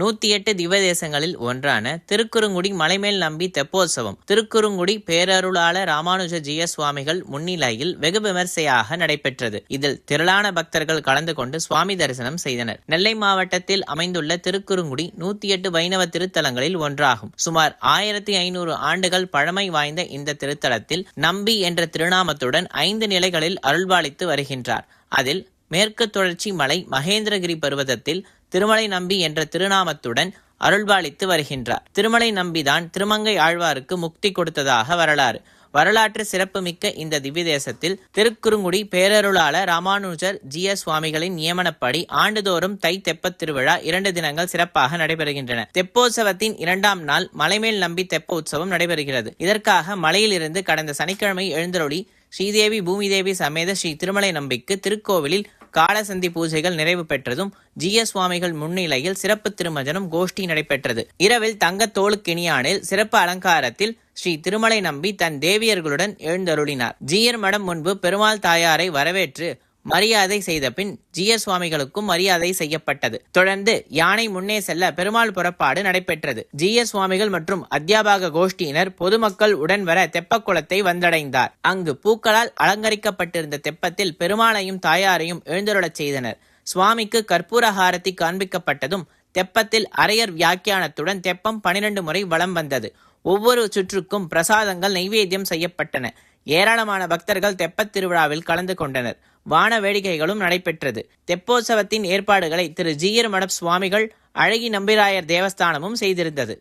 நூத்தி எட்டு திவதேசங்களில் ஒன்றான திருக்குறுங்குடி மலைமேல் நம்பி தெப்போற்சவம் திருக்குறுங்குடி பேரருளாள ராமானுஜ ஜிய சுவாமிகள் முன்னிலையில் வெகு விமர்சையாக நடைபெற்றது. இதில் திரளான பக்தர்கள் கலந்து கொண்டு சுவாமி தரிசனம் செய்தனர். நெல்லை மாவட்டத்தில் அமைந்துள்ள திருக்குறுங்குடி நூத்தி எட்டு வைணவ திருத்தலங்களில் ஒன்றாகும். சுமார் ஆயிரத்தி ஐநூறு ஆண்டுகள் பழமை வாய்ந்த இந்த திருத்தலத்தில் நம்பி என்ற திருநாமத்துடன் ஐந்து நிலைகளில் அருள்பாலித்து வருகின்றார். அதில் மேற்கு தொடர்ச்சி மலை மகேந்திரகிரி பர்வதத்தில் திருமலை நம்பி என்ற திருநாமத்துடன் அருள்பாலித்து வருகின்றார். திருமலை நம்பிதான் திருமங்கை ஆழ்வாருக்கு முக்தி கொடுத்ததாக வரலாறு. வரலாற்று சிறப்புமிக்க இந்த திவ்யதேசத்தில் திருக்குறுங்குடி பேரருளாள ராமானுஜர் ஜி எஸ் சுவாமிகளின் நியமனப்படி ஆண்டுதோறும் தை தெப்பத் திருவிழா இரண்டு தினங்கள் சிறப்பாக நடைபெறுகின்றன. தெப்போற்சவத்தின் இரண்டாம் நாள் மலைமேல் நம்பி தெப்ப உற்சவம் நடைபெறுகிறது. இதற்காக மலையிலிருந்து கடந்த சனிக்கிழமை எழுந்தருளி ஸ்ரீதேவி பூமிதேவி சமேத ஸ்ரீ திருமலை நம்பிக்கு திருக்கோவிலில் காலசந்தி பூஜைகள் நிறைவு பெற்றதும் ஜி எஸ் சுவாமிகள் முன்னிலையில் சிறப்பு திருமஜனம் கோஷ்டி நடைபெற்றது. இரவில் தங்க தோளுக்கிணியானில் சிறப்பு அலங்காரத்தில் ஸ்ரீ திருமலை நம்பி தன் தேவியர்களுடன் எழுந்தருளினார். ஜீயர் மடம் முன்பு பெருமாள் தாயாரை வரவேற்று மரியாதை செய்த பின் ஜிய சுவாமிகளுக்கும் மரியாதை செய்யப்பட்டது. தொடர்ந்து யானை முன்னே செல்ல பெருமாள் புறப்பாடு நடைபெற்றது. ஜிய சுவாமிகள் மற்றும் அத்தியாபக கோஷ்டியினர் பொதுமக்கள் உடன் வர தெப்பக்குளத்தை வந்தடைந்தார். அங்கு பூக்களால் அலங்கரிக்கப்பட்டிருந்த தெப்பத்தில் பெருமாளையும் தாயாரையும் எழுந்தருளச் செய்தனர். சுவாமிக்கு கற்பூரஹாரத்தை காண்பிக்கப்பட்டதும் தெப்பத்தில் அரையர் வியாக்கியானத்துடன் தெப்பம் பனிரெண்டு முறை வலம் வந்தது. ஒவ்வொரு சுற்றுக்கும் பிரசாதங்கள் நைவேத்தியம் செய்யப்பட்டன. ஏராளமான பக்தர்கள் தெப்பத் திருவிழாவில் கலந்து கொண்டனர். வான வேடிக்கைகளும் நடைபெற்றது. தெப்போற்சவத்தின் ஏற்பாடுகளை திரு ஜீயர் மடப் சுவாமிகள் அழகி நம்பிராயர் தேவஸ்தானமும் செய்திருந்தது.